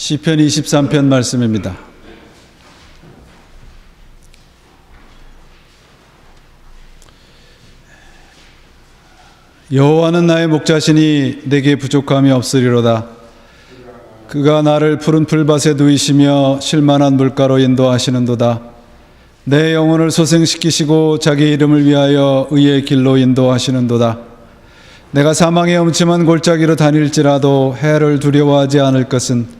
시편 23편 말씀입니다. 여호와는 나의 목자시니 내게 부족함이 없으리로다. 그가 나를 푸른 풀밭에 누이시며 실만한 물가로 인도하시는도다. 내 영혼을 소생시키시고 자기 이름을 위하여 의의 길로 인도하시는도다. 내가 사망의 엄침한 골짜기로 다닐지라도 해를 두려워하지 않을 것은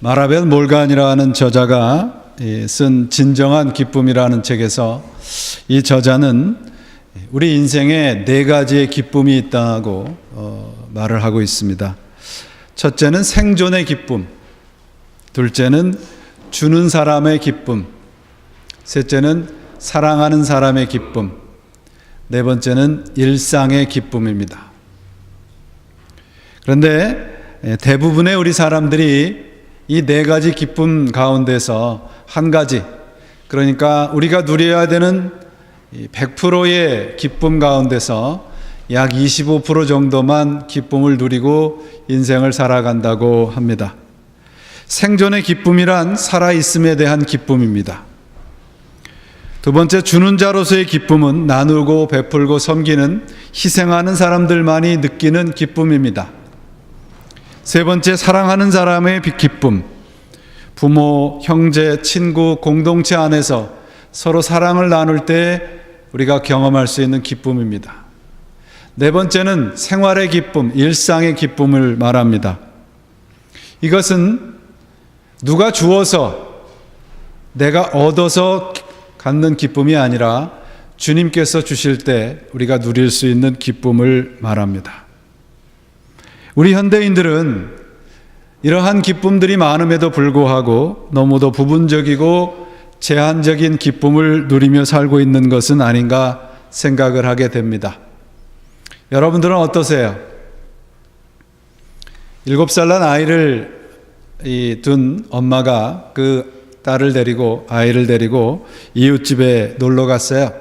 마라벳 몰간이라는 저자가 쓴 진정한 기쁨이라는 책에서 이 저자는 우리 인생에 네 가지의 기쁨이 있다고 어, 말을 하고 있습니다. 첫째는 생존의 기쁨, 둘째는 주는 사람의 기쁨, 셋째는 사랑하는 사람의 기쁨, 네 번째는 일상의 기쁨입니다. 그런데 대부분의 우리 사람들이 이 네 가지 기쁨 가운데서 한 가지, 그러니까 우리가 누려야 되는 100%의 기쁨 가운데서 약 25% 정도만 기쁨을 누리고 인생을 살아간다고 합니다. 생존의 기쁨이란 살아있음에 대한 기쁨입니다. 두 번째, 주는 자로서의 기쁨은 나누고 베풀고 섬기는 희생하는 사람들만이 느끼는 기쁨입니다. 세 번째, 사랑하는 사람의 기쁨. 부모, 형제, 친구, 공동체 안에서 서로 사랑을 나눌 때 우리가 경험할 수 있는 기쁨입니다. 네 번째는 생활의 기쁨, 일상의 기쁨을 말합니다. 이것은 누가 주어서 내가 얻어서 갖는 기쁨이 아니라 주님께서 주실 때 우리가 누릴 수 있는 기쁨을 말합니다. 우리 현대인들은 이러한 기쁨들이 많음에도 불구하고 너무도 부분적이고 제한적인 기쁨을 누리며 살고 있는 것은 아닌가 생각을 하게 됩니다. 여러분들은 어떠세요? 일곱 살 난 아이를 둔 엄마가 그 딸을 데리고 아이를 데리고 이웃집에 놀러 갔어요.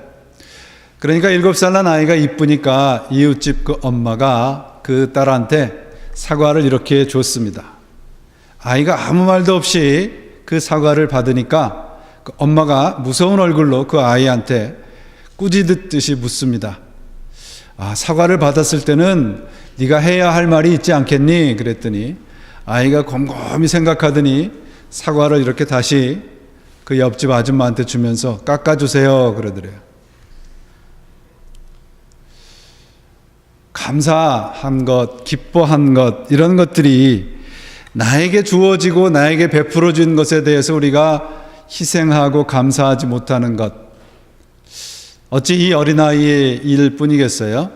그러니까 일곱 살 난 아이가 이쁘니까 이웃집 그 엄마가 그 딸한테 사과를 이렇게 줬습니다. 아이가 아무 말도 없이 그 사과를 받으니까 그 엄마가 무서운 얼굴로 그 아이한테 꾸짖듯이 묻습니다. 아, 사과를 받았을 때는 네가 해야 할 말이 있지 않겠니? 그랬더니 아이가 곰곰이 생각하더니 사과를 이렇게 다시 그 옆집 아줌마한테 주면서 깎아주세요. 그러더래요. 감사한 것, 기뻐한 것, 이런 것들이 나에게 주어지고 나에게 베풀어진 것에 대해서 우리가 희생하고 감사하지 못하는 것. 어찌 이 어린아이의 일 뿐이겠어요?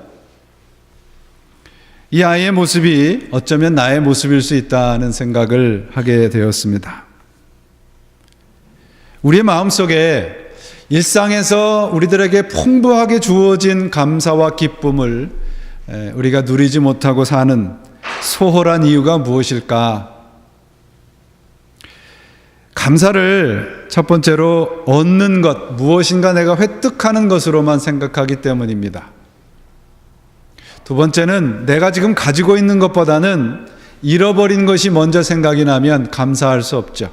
이 아이의 모습이 어쩌면 나의 모습일 수 있다는 생각을 하게 되었습니다. 우리의 마음속에 일상에서 우리들에게 풍부하게 주어진 감사와 기쁨을 우리가 누리지 못하고 사는 소홀한 이유가 무엇일까? 감사를 첫 번째로 얻는 것, 무엇인가 내가 획득하는 것으로만 생각하기 때문입니다. 두 번째는 내가 지금 가지고 있는 것보다는 잃어버린 것이 먼저 생각이 나면 감사할 수 없죠.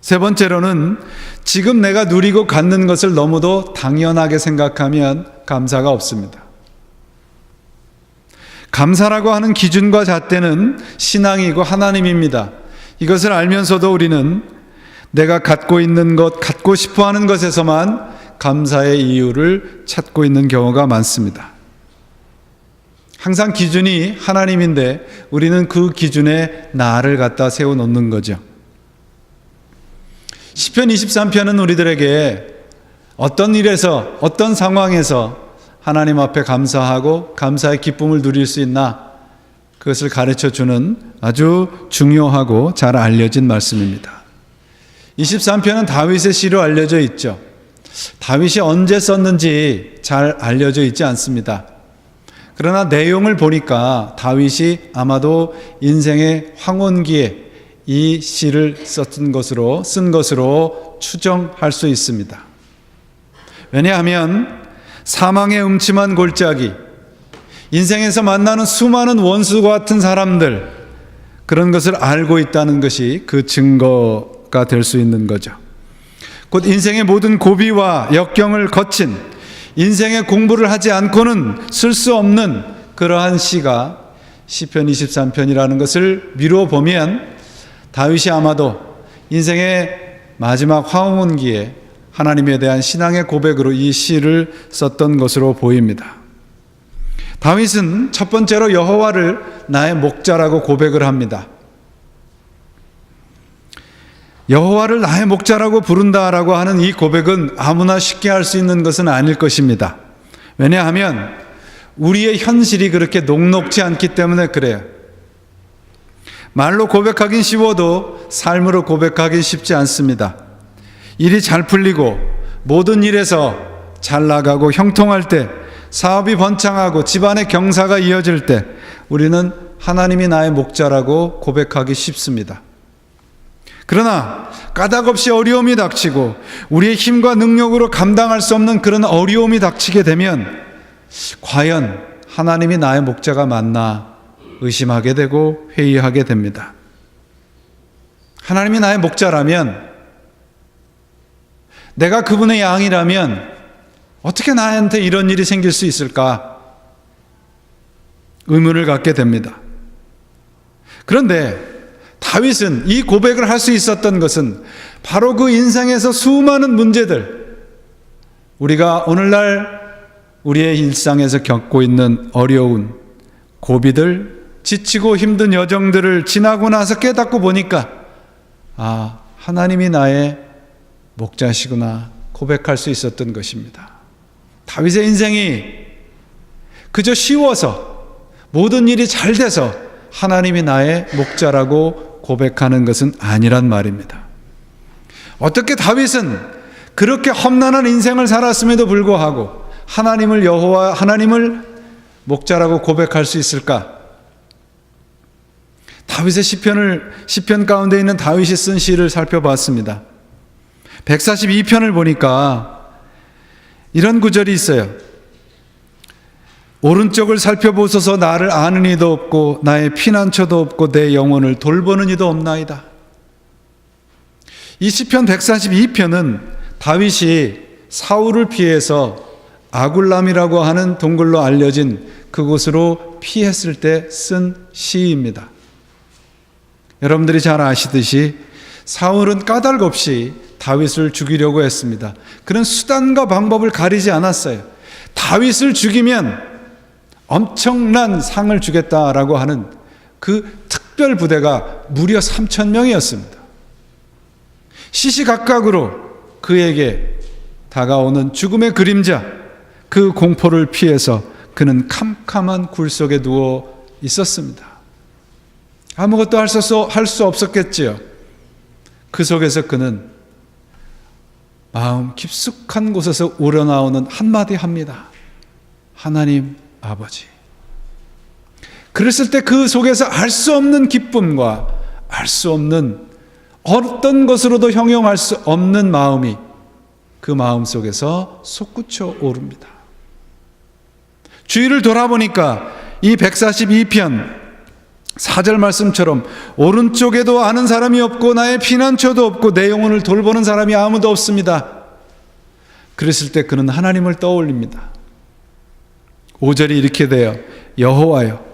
세 번째로는 지금 내가 누리고 갖는 것을 너무도 당연하게 생각하면 감사가 없습니다. 감사라고 하는 기준과 잣대는 신앙이고 하나님입니다. 이것을 알면서도 우리는 내가 갖고 있는 것, 갖고 싶어 하는 것에서만 감사의 이유를 찾고 있는 경우가 많습니다. 항상 기준이 하나님인데 우리는 그 기준에 나를 갖다 세워 놓는 거죠. 시편 23편은 우리들에게 어떤 일에서 어떤 상황에서 하나님 앞에 감사하고 감사의 기쁨을 누릴 수 있나 그것을 가르쳐 주는 아주 중요하고 잘 알려진 말씀입니다. 23편은 다윗의 시로 알려져 있죠. 다윗이 언제 썼는지 잘 알려져 있지 않습니다. 그러나 내용을 보니까 다윗이 아마도 인생의 황혼기에 이 시를 썼던 것으로 쓴 것으로 추정할 수 있습니다. 왜냐하면 사망의 음침한 골짜기, 인생에서 만나는 수많은 원수와 같은 사람들, 그런 것을 알고 있다는 것이 그 증거가 될 수 있는 거죠. 곧 인생의 모든 고비와 역경을 거친 인생의 공부를 하지 않고는 쓸 수 없는 그러한 시가 시편 23편이라는 것을 미루어 보면 다윗이 아마도 인생의 마지막 황혼기에 하나님에 대한 신앙의 고백으로 이 시를 썼던 것으로 보입니다. 다윗은 첫 번째로 여호와를 나의 목자라고 고백을 합니다. 여호와를 나의 목자라고 부른다라고 하는 이 고백은 아무나 쉽게 할 수 있는 것은 아닐 것입니다. 왜냐하면 우리의 현실이 그렇게 녹록지 않기 때문에 그래요. 말로 고백하긴 쉬워도 삶으로 고백하기 쉽지 않습니다. 일이 잘 풀리고 모든 일에서 잘 나가고 형통할 때 사업이 번창하고 집안의 경사가 이어질 때 우리는 하나님이 나의 목자라고 고백하기 쉽습니다. 그러나 까닭없이 어려움이 닥치고 우리의 힘과 능력으로 감당할 수 없는 그런 어려움이 닥치게 되면 과연 하나님이 나의 목자가 맞나 의심하게 되고 회의하게 됩니다. 하나님이 나의 목자라면 내가 그분의 양이라면 어떻게 나한테 이런 일이 생길 수 있을까? 의문을 갖게 됩니다. 그런데 다윗은 이 고백을 할 수 있었던 것은 바로 그 인생에서 수많은 문제들, 우리가 오늘날 우리의 일상에서 겪고 있는 어려운 고비들, 지치고 힘든 여정들을 지나고 나서 깨닫고 보니까, 아, 하나님이 나의 목자시구나 고백할 수 있었던 것입니다. 다윗의 인생이 그저 쉬워서 모든 일이 잘 돼서 하나님이 나의 목자라고 고백하는 것은 아니란 말입니다. 어떻게 다윗은 그렇게 험난한 인생을 살았음에도 불구하고 하나님을 여호와 하나님을 목자라고 고백할 수 있을까? 다윗의 시편을 시편 가운데 있는 다윗이 쓴 시를 살펴봤습니다. 142편을 보니까 이런 구절이 있어요. 오른쪽을 살펴보소서 나를 아는 이도 없고 나의 피난처도 없고 내 영혼을 돌보는 이도 없나이다. 이 시편 142편은 다윗이 사울을 피해서 아굴람이라고 하는 동굴로 알려진 그곳으로 피했을 때 쓴 시입니다. 여러분들이 잘 아시듯이 사울은 까닭 없이 다윗을 죽이려고 했습니다. 그런 수단과 방법을 가리지 않았어요. 다윗을 죽이면 엄청난 상을 주겠다라고 하는 그 특별 부대가 무려 3천 명이었습니다. 시시각각으로 그에게 다가오는 죽음의 그림자, 그 공포를 피해서 그는 캄캄한 굴 속에 누워 있었습니다. 아무것도 할 수, 없었겠지요. 그 속에서 그는 마음 깊숙한 곳에서 우러나오는 한마디 합니다. 하나님, 아버지. 그랬을 때 그 속에서 알 수 없는 기쁨과 알 수 없는 어떤 것으로도 형용할 수 없는 마음이 그 마음 속에서 솟구쳐 오릅니다. 주위를 돌아보니까 이 142편 4절 말씀처럼 오른쪽에도 아는 사람이 없고 나의 피난처도 없고 내 영혼을 돌보는 사람이 아무도 없습니다. 그랬을 때 그는 하나님을 떠올립니다. 5절이 이렇게 돼요. 여호와여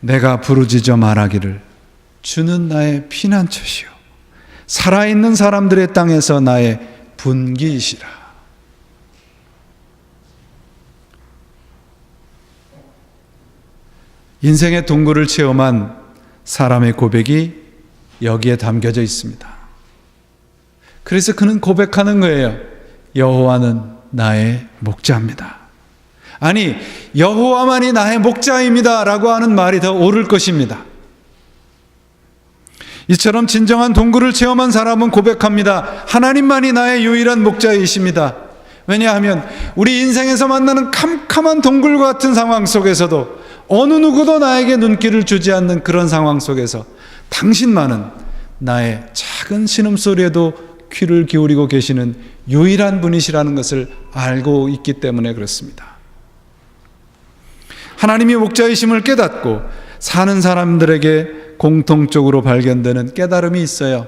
내가 부르짖어 말하기를 주는 나의 피난처시요 살아있는 사람들의 땅에서 나의 분기이시라. 인생의 동굴을 체험한 사람의 고백이 여기에 담겨져 있습니다. 그래서 그는 고백하는 거예요. 여호와는 나의 목자입니다. 아니 여호와만이 나의 목자입니다라고 하는 말이 더 옳을 것입니다. 이처럼 진정한 동굴을 체험한 사람은 고백합니다. 하나님만이 나의 유일한 목자이십니다. 왜냐하면 우리 인생에서 만나는 캄캄한 동굴 같은 상황 속에서도 어느 누구도 나에게 눈길을 주지 않는 그런 상황 속에서 당신만은 나의 작은 신음소리에도 귀를 기울이고 계시는 유일한 분이시라는 것을 알고 있기 때문에 그렇습니다. 하나님이 목자이심을 깨닫고 사는 사람들에게 공통적으로 발견되는 깨달음이 있어요.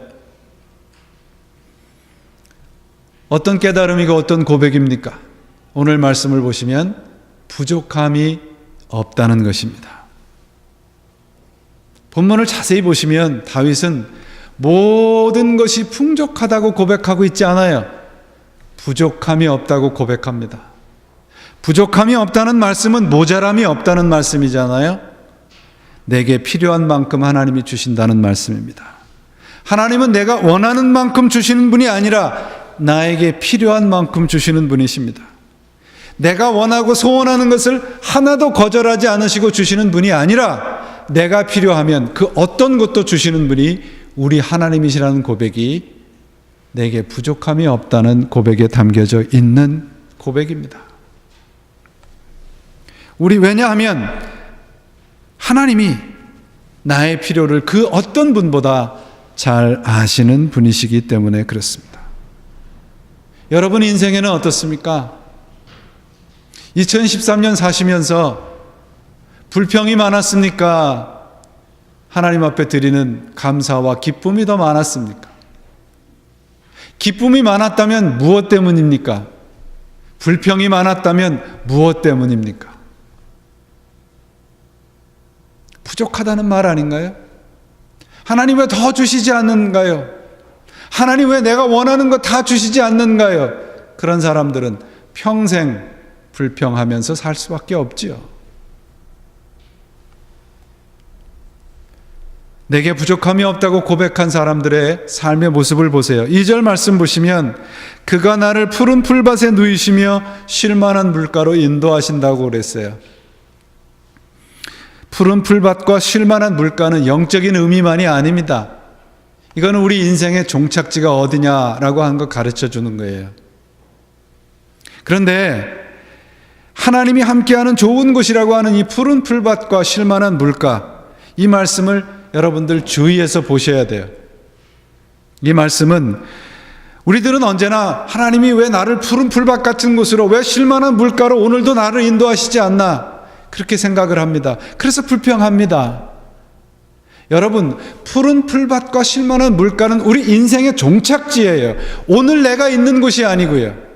어떤 깨달음이고 어떤 고백입니까? 오늘 말씀을 보시면 부족함이 없다는 것입니다. 본문을 자세히 보시면 다윗은 모든 것이 풍족하다고 고백하고 있지 않아요. 부족함이 없다고 고백합니다. 부족함이 없다는 말씀은 모자람이 없다는 말씀이잖아요. 내게 필요한 만큼 하나님이 주신다는 말씀입니다. 하나님은 내가 원하는 만큼 주시는 분이 아니라 나에게 필요한 만큼 주시는 분이십니다. 내가 원하고 소원하는 것을 하나도 거절하지 않으시고 주시는 분이 아니라 내가 필요하면 그 어떤 것도 주시는 분이 우리 하나님이시라는 고백이 내게 부족함이 없다는 고백에 담겨져 있는 고백입니다. 우리 왜냐하면 하나님이 나의 필요를 그 어떤 분보다 잘 아시는 분이시기 때문에 그렇습니다. 여러분 인생에는 어떻습니까? 2013년 사시면서 불평이 많았습니까? 하나님 앞에 드리는 감사와 기쁨이 더 많았습니까? 기쁨이 많았다면 무엇 때문입니까? 불평이 많았다면 무엇 때문입니까? 부족하다는 말 아닌가요? 하나님 왜 더 주시지 않는가요? 하나님 왜 내가 원하는 거 다 주시지 않는가요? 그런 사람들은 평생 불평하면서 살 수밖에 없지요. 내게 부족함이 없다고 고백한 사람들의 삶의 모습을 보세요. 2절 말씀 보시면 그가 나를 푸른 풀밭에 누이시며 쉴만한 물가로 인도하신다고 그랬어요. 푸른 풀밭과 쉴만한 물가는 영적인 의미만이 아닙니다. 이거는 우리 인생의 종착지가 어디냐라고 하는 거 가르쳐 주는 거예요. 그런데 하나님이 함께하는 좋은 곳이라고 하는 이 푸른 풀밭과 쉴만한 물가, 이 말씀을 여러분들 주의해서 보셔야 돼요. 이 말씀은 우리들은 언제나 하나님이 왜 나를 푸른 풀밭 같은 곳으로 왜 쉴만한 물가로 오늘도 나를 인도하시지 않나 그렇게 생각을 합니다. 그래서 불평합니다. 여러분, 푸른 풀밭과 쉴만한 물가는 우리 인생의 종착지예요. 오늘 내가 있는 곳이 아니고요.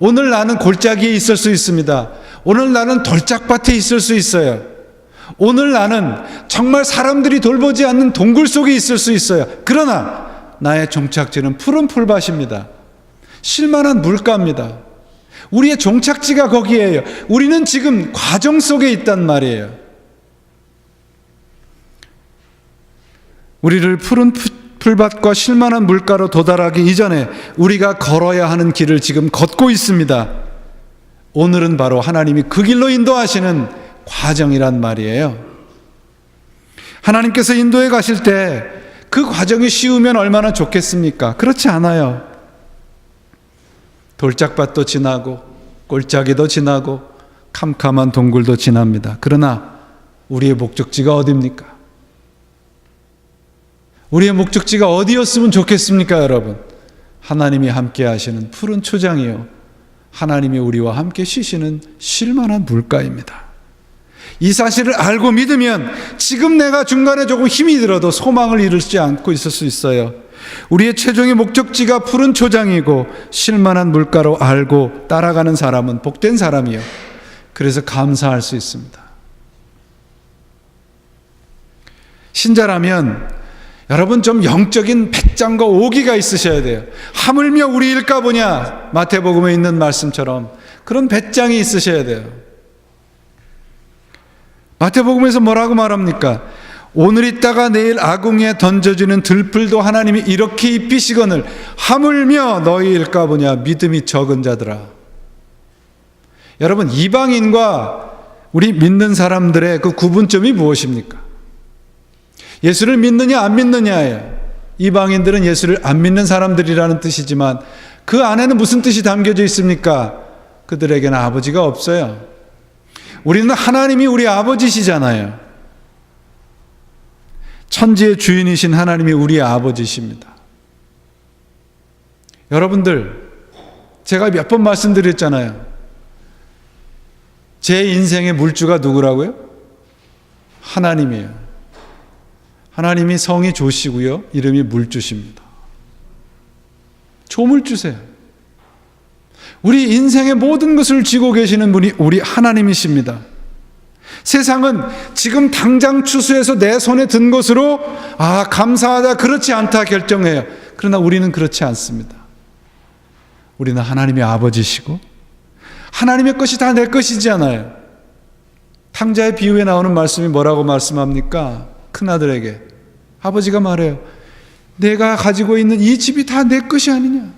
오늘 나는 골짜기에 있을 수 있습니다. 오늘 나는 돌짝밭에 있을 수 있어요. 오늘 나는 정말 사람들이 돌보지 않는 동굴 속에 있을 수 있어요. 그러나 나의 종착지는 푸른 풀밭입니다. 쉴만한 물가입니다. 우리의 종착지가 거기에요. 우리는 지금 과정 속에 있단 말이에요. 우리를 푸른 풀밭과 쉴만한 물가로 도달하기 이전에 우리가 걸어야 하는 길을 지금 걷고 있습니다. 오늘은 바로 하나님이 그 길로 인도하시는 과정이란 말이에요. 하나님께서 인도에 가실 때 그 과정이 쉬우면 얼마나 좋겠습니까? 그렇지 않아요. 돌짝밭도 지나고 골짜기도 지나고 캄캄한 동굴도 지납니다. 그러나 우리의 목적지가 어디입니까? 우리의 목적지가 어디였으면 좋겠습니까, 여러분? 하나님이 함께 하시는 푸른 초장이요. 하나님이 우리와 함께 쉬시는 쉴만한 물가입니다. 이 사실을 알고 믿으면 지금 내가 중간에 조금 힘이 들어도 소망을 이루지 않고 있을 수 있어요. 우리의 최종의 목적지가 푸른 초장이고 쉴만한 물가로 알고 따라가는 사람은 복된 사람이요. 그래서 감사할 수 있습니다. 신자라면 여러분 좀 영적인 배짱과 오기가 있으셔야 돼요. 하물며 우리 일까 보냐 마태복음에 있는 말씀처럼 그런 배짱이 있으셔야 돼요. 마태복음에서 뭐라고 말합니까? 오늘 있다가 내일 아궁이에 던져지는 들풀도 하나님이 이렇게 입히시거늘 하물며 너희일까 보냐 믿음이 적은 자들아. 여러분, 이방인과 우리 믿는 사람들의 그 구분점이 무엇입니까? 예수를 믿느냐, 안 믿느냐예요. 이방인들은 예수를 안 믿는 사람들이라는 뜻이지만 그 안에는 무슨 뜻이 담겨져 있습니까? 그들에게는 아버지가 없어요. 우리는 하나님이 우리 아버지시잖아요. 천지의 주인이신 하나님이 우리 아버지십니다. 여러분들, 제가 몇 번 말씀드렸잖아요. 제 인생의 물주가 누구라고요? 하나님이에요. 하나님이 성이 조시고요. 이름이 물주십니다. 조물주세요. 우리 인생의 모든 것을 쥐고 계시는 분이 우리 하나님이십니다. 세상은 지금 당장 추수해서 내 손에 든 것으로 아, 감사하다, 그렇지 않다 결정해요. 그러나 우리는 그렇지 않습니다. 우리는 하나님의 아버지시고 하나님의 것이 다 내 것이잖아요. 탕자의 비유에 나오는 말씀이 뭐라고 말씀합니까? 큰아들에게. 아버지가 말해요. 내가 가지고 있는 이 집이 다 내 것이 아니냐.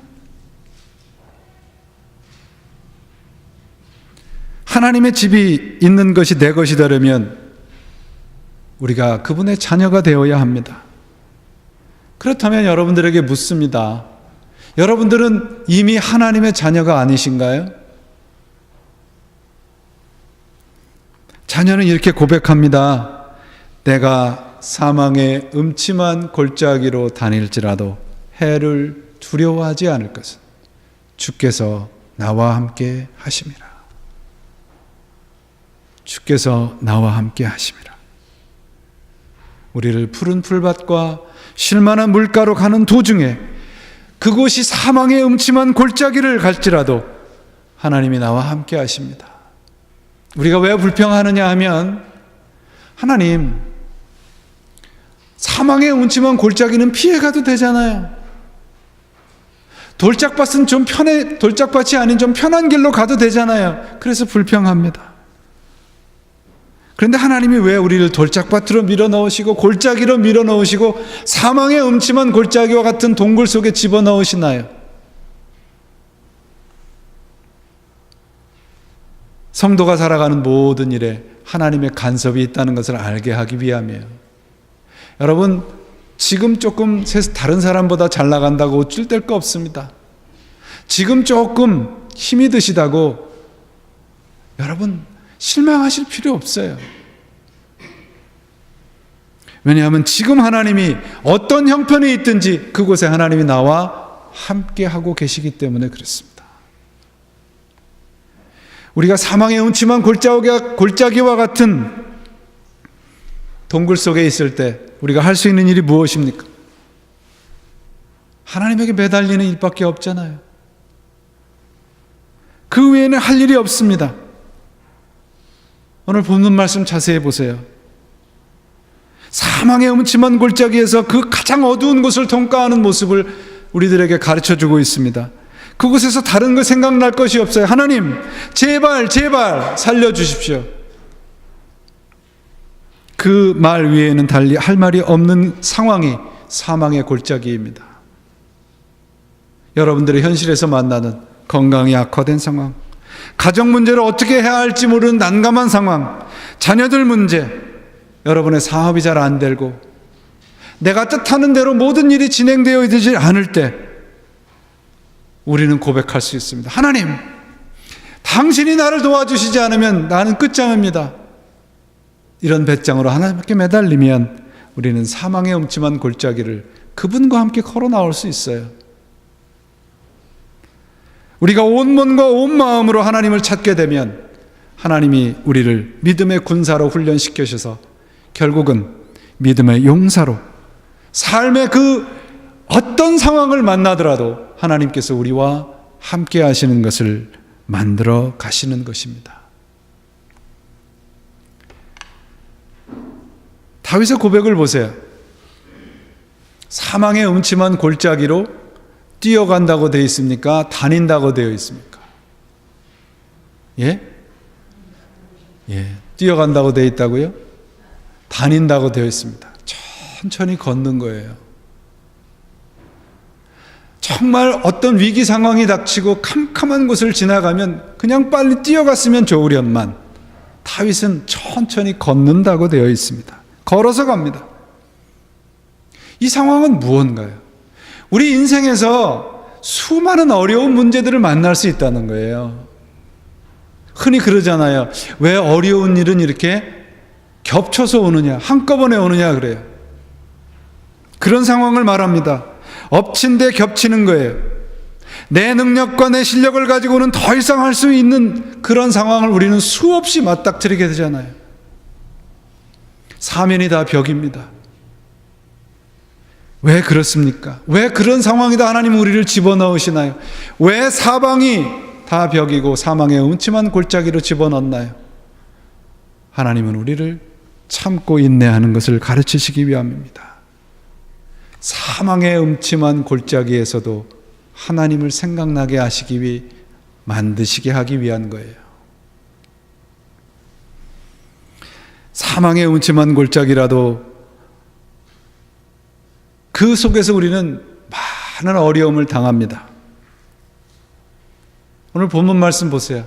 하나님의 집이 있는 것이 내 것이다라면 우리가 그분의 자녀가 되어야 합니다. 그렇다면 여러분들에게 묻습니다. 여러분들은 이미 하나님의 자녀가 아니신가요? 자녀는 이렇게 고백합니다. 내가 사망의 음침한 골짜기로 다닐지라도 해를 두려워하지 않을 것은 주께서 나와 함께 하심이라. 주께서 나와 함께 하심이라. 우리를 푸른 풀밭과 쉴만한 물가로 가는 도중에 그곳이 사망의 음침한 골짜기를 갈지라도 하나님이 나와 함께 하십니다. 우리가 왜 불평하느냐 하면 하나님 사망의 음침한 골짜기는 피해가도 되잖아요. 돌짝밭은 좀 편해 돌짝밭이 아닌 좀 편한 길로 가도 되잖아요. 그래서 불평합니다. 그런데 하나님이 왜 우리를 돌짝밭으로 밀어 넣으시고 골짜기로 밀어 넣으시고 사망의 음침한 골짜기와 같은 동굴 속에 집어 넣으시나요? 성도가 살아가는 모든 일에 하나님의 간섭이 있다는 것을 알게 하기 위함이에요. 여러분, 지금 조금 다른 사람보다 잘 나간다고 어쩔 거 없습니다. 지금 조금 힘이 드시다고 여러분 실망하실 필요 없어요. 왜냐하면 지금 하나님이 어떤 형편에 있든지 그곳에 하나님이 나와 함께 하고 계시기 때문에 그렇습니다. 우리가 사망의 음침한 골짜기와 같은 동굴 속에 있을 때 우리가 할 수 있는 일이 무엇입니까? 하나님에게 매달리는 일밖에 없잖아요. 그 외에는 할 일이 없습니다. 오늘 본문 말씀 자세히 보세요. 사망의 음침한 골짜기에서 그 가장 어두운 곳을 통과하는 모습을 우리들에게 가르쳐 주고 있습니다. 그곳에서 다른 거 생각날 것이 없어요. 하나님, 제발, 제발 살려주십시오. 그 말 위에는 달리 할 말이 없는 상황이 사망의 골짜기입니다. 여러분들의 현실에서 만나는 건강이 악화된 상황, 가정 문제를 어떻게 해야 할지 모르는 난감한 상황, 자녀들 문제, 여러분의 사업이 잘 안 되고, 내가 뜻하는 대로 모든 일이 진행되어 있지 않을 때, 우리는 고백할 수 있습니다. 하나님, 당신이 나를 도와주시지 않으면 나는 끝장입니다. 이런 배짱으로 하나님께 매달리면 우리는 사망의 음침한 골짜기를 그분과 함께 걸어 나올 수 있어요. 우리가 온 몸과 온 마음으로 하나님을 찾게 되면 하나님이 우리를 믿음의 군사로 훈련시켜셔서 결국은 믿음의 용사로 삶의 그 어떤 상황을 만나더라도 하나님께서 우리와 함께 하시는 것을 만들어 가시는 것입니다. 다윗의 고백을 보세요. 사망의 음침한 골짜기로 뛰어간다고 되어 있습니까? 다닌다고 되어 있습니까? 예? 예. 뛰어간다고 되어 있다고요? 다닌다고 되어 있습니다. 천천히 걷는 거예요. 정말 어떤 위기 상황이 닥치고 캄캄한 곳을 지나가면 그냥 빨리 뛰어갔으면 좋으련만 다윗은 천천히 걷는다고 되어 있습니다. 걸어서 갑니다. 이 상황은 무언가요? 우리 인생에서 수많은 어려운 문제들을 만날 수 있다는 거예요. 흔히 그러잖아요. 왜 어려운 일은 이렇게 겹쳐서 오느냐, 한꺼번에 오느냐 그래요. 그런 상황을 말합니다. 엎친 데 겹치는 거예요. 내 능력과 내 실력을 가지고는 더 이상 할 수 있는 그런 상황을 우리는 수없이 맞닥뜨리게 되잖아요. 사면이 다 벽입니다. 왜 그렇습니까? 왜 그런 상황이다 하나님 우리를 집어넣으시나요? 왜 사방이 다 벽이고 사망의 음침한 골짜기로 집어넣나요? 하나님은 우리를 참고 인내하는 것을 가르치시기 위함입니다. 사망의 음침한 골짜기에서도 하나님을 생각나게 하시기 위해 만드시게 하기 위한 거예요. 사망의 음침한 골짜기라도 그 속에서 우리는 많은 어려움을 당합니다. 오늘 본문 말씀 보세요.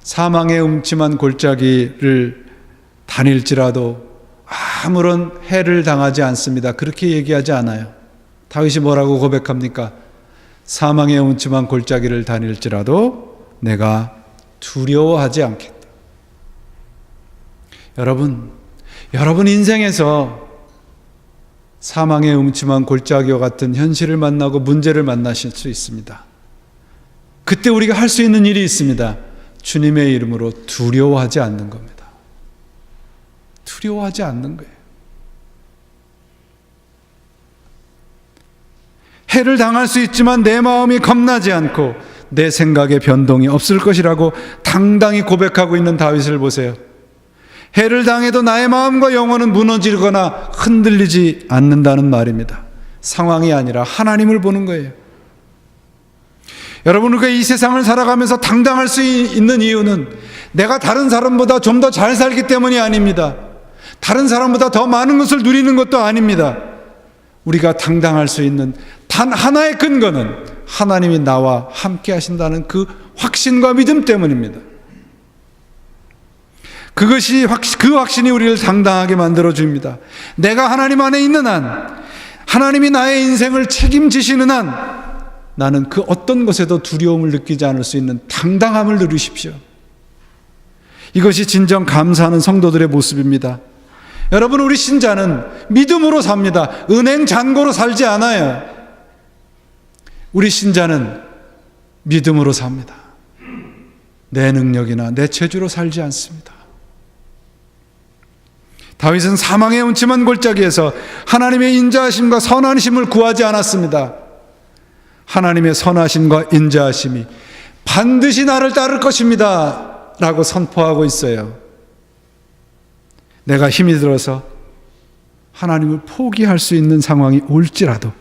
사망의 음침한 골짜기를 다닐지라도 아무런 해를 당하지 않습니다. 그렇게 얘기하지 않아요. 다윗이 뭐라고 고백합니까? 사망의 음침한 골짜기를 다닐지라도 내가 두려워하지 않겠다. 여러분, 여러분 인생에서 사망의 음침한 골짜기와 같은 현실을 만나고 문제를 만나실 수 있습니다. 그때 우리가 할 수 있는 일이 있습니다. 주님의 이름으로 두려워하지 않는 겁니다. 두려워하지 않는 거예요. 해를 당할 수 있지만 내 마음이 겁나지 않고 내 생각에 변동이 없을 것이라고 당당히 고백하고 있는 다윗을 보세요. 해를 당해도 나의 마음과 영혼은 무너지거나 흔들리지 않는다는 말입니다. 상황이 아니라 하나님을 보는 거예요. 여러분, 우리가 이 세상을 살아가면서 당당할 수 있는 이유는 내가 다른 사람보다 좀 더 잘 살기 때문이 아닙니다. 다른 사람보다 더 많은 것을 누리는 것도 아닙니다. 우리가 당당할 수 있는 단 하나의 근거는 하나님이 나와 함께 하신다는 그 확신과 믿음 때문입니다. 그것이 확, 그 확신이 우리를 당당하게 만들어 줍니다. 내가 하나님 안에 있는 한, 하나님이 나의 인생을 책임지시는 한, 나는 그 어떤 것에도 두려움을 느끼지 않을 수 있는 당당함을 누리십시오. 이것이 진정 감사하는 성도들의 모습입니다. 여러분, 우리 신자는 믿음으로 삽니다. 은행 잔고로 살지 않아요. 우리 신자는 믿음으로 삽니다. 내 능력이나 내 체주로 살지 않습니다. 다윗은 사망의 음침한 골짜기에서 하나님의 인자하심과 선하심을 구하지 않았습니다. 하나님의 선하심과 인자하심이 반드시 나를 따를 것입니다. 라고 선포하고 있어요. 내가 힘이 들어서 하나님을 포기할 수 있는 상황이 올지라도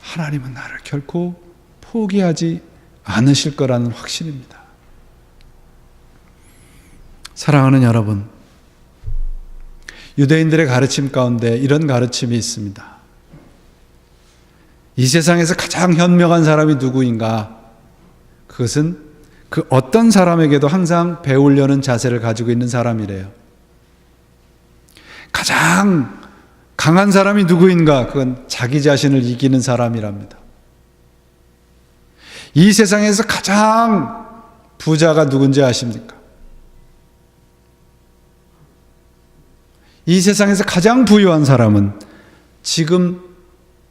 하나님은 나를 결코 포기하지 않으실 거라는 확신입니다. 사랑하는 여러분, 유대인들의 가르침 가운데 이런 가르침이 있습니다. 이 세상에서 가장 현명한 사람이 누구인가? 그것은 그 어떤 사람에게도 항상 배우려는 자세를 가지고 있는 사람이래요. 가장 강한 사람이 누구인가? 그건 자기 자신을 이기는 사람이랍니다. 이 세상에서 가장 부자가 누군지 아십니까? 이 세상에서 가장 부유한 사람은 지금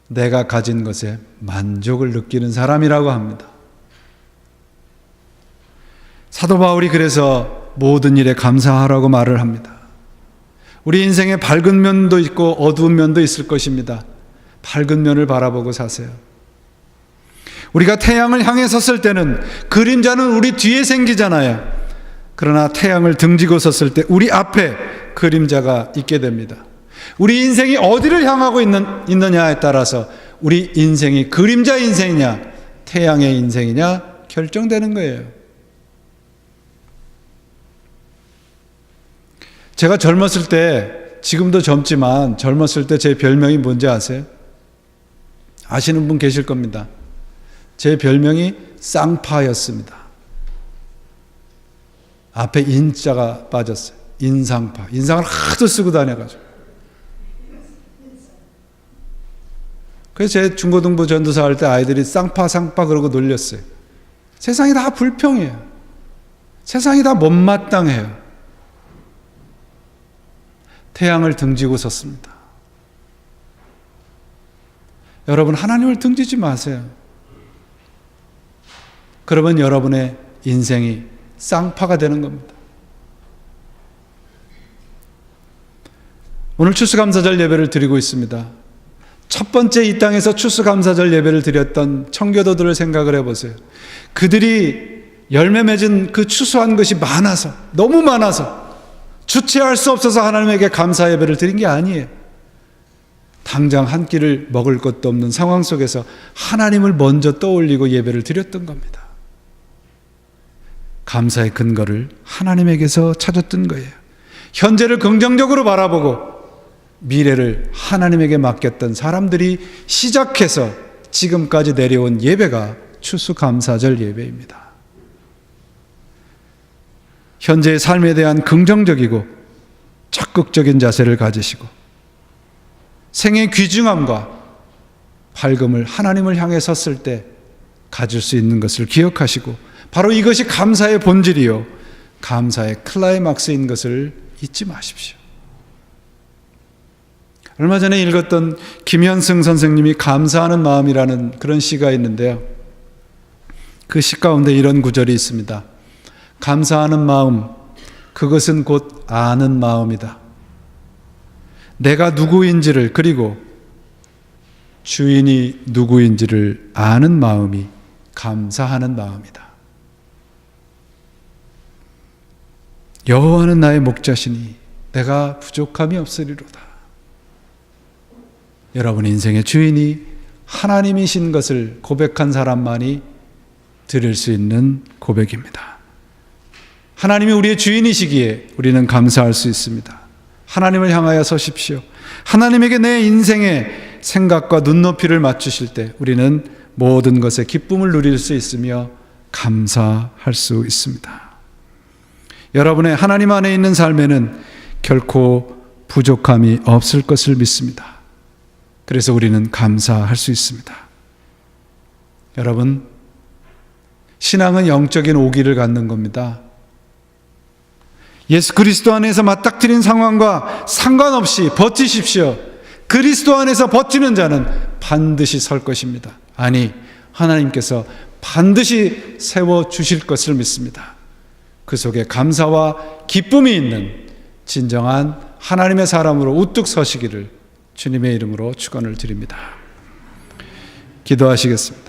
내가 가진 것에 만족을 느끼는 사람이라고 합니다. 사도 바울이 그래서 모든 일에 감사하라고 말을 합니다. 우리 인생에 밝은 면도 있고 어두운 면도 있을 것입니다. 밝은 면을 바라보고 사세요. 우리가 태양을 향해 섰을 때는 그림자는 우리 뒤에 생기잖아요. 그러나 태양을 등지고 섰을 때 우리 앞에 그림자가 있게 됩니다. 우리 인생이 어디를 향하고 있는, 있느냐에 따라서 우리 인생이 그림자 인생이냐, 태양의 인생이냐 결정되는 거예요. 제가 젊었을 때, 지금도 젊지만 젊었을 때 제 별명이 뭔지 아세요? 아시는 분 계실 겁니다. 제 별명이 쌍파였습니다. 앞에 인자가 빠졌어요. 인상파. 인상을 하도 쓰고 다녀가지고. 그래서 제 중고등부 전도사 할 때 아이들이 쌍파, 쌍파 그러고 놀렸어요. 세상이 다 불평해요. 세상이 다 못마땅해요. 태양을 등지고 섰습니다. 여러분, 하나님을 등지지 마세요. 그러면 여러분의 인생이 쌍파가 되는 겁니다. 오늘 추수감사절 예배를 드리고 있습니다. 첫 번째 이 땅에서 추수감사절 예배를 드렸던 청교도들을 생각을 해보세요. 그들이 열매 맺은 그 추수한 것이 많아서, 너무 많아서, 주체할 수 없어서 하나님에게 감사 예배를 드린 게 아니에요. 당장 한 끼를 먹을 것도 없는 상황 속에서 하나님을 먼저 떠올리고 예배를 드렸던 겁니다. 감사의 근거를 하나님에게서 찾았던 거예요. 현재를 긍정적으로 바라보고 미래를 하나님에게 맡겼던 사람들이 시작해서 지금까지 내려온 예배가 추수감사절 예배입니다. 현재의 삶에 대한 긍정적이고 적극적인 자세를 가지시고 생의 귀중함과 밝음을 하나님을 향해 섰을 때 가질 수 있는 것을 기억하시고 바로 이것이 감사의 본질이요 감사의 클라이막스인 것을 잊지 마십시오. 얼마 전에 읽었던 김현승 선생님이 감사하는 마음이라는 그런 시가 있는데요. 그 시 가운데 이런 구절이 있습니다. 감사하는 마음, 그것은 곧 아는 마음이다. 내가 누구인지를 그리고 주인이 누구인지를 아는 마음이 감사하는 마음이다. 여호와는 나의 목자시니 내가 부족함이 없으리로다. 여러분 인생의 주인이 하나님이신 것을 고백한 사람만이 드릴 수 있는 고백입니다. 하나님이 우리의 주인이시기에 우리는 감사할 수 있습니다. 하나님을 향하여 서십시오. 하나님에게 내 인생의 생각과 눈높이를 맞추실 때 우리는 모든 것에 기쁨을 누릴 수 있으며 감사할 수 있습니다. 여러분의 하나님 안에 있는 삶에는 결코 부족함이 없을 것을 믿습니다. 그래서 우리는 감사할 수 있습니다. 여러분, 신앙은 영적인 오기를 갖는 겁니다. 예수 그리스도 안에서 맞닥뜨린 상황과 상관없이 버티십시오. 그리스도 안에서 버티는 자는 반드시 설 것입니다. 아니, 하나님께서 반드시 세워 주실 것을 믿습니다. 그 속에 감사와 기쁨이 있는 진정한 하나님의 사람으로 우뚝 서시기를 주님의 이름으로 축원을 드립니다. 기도하시겠습니다.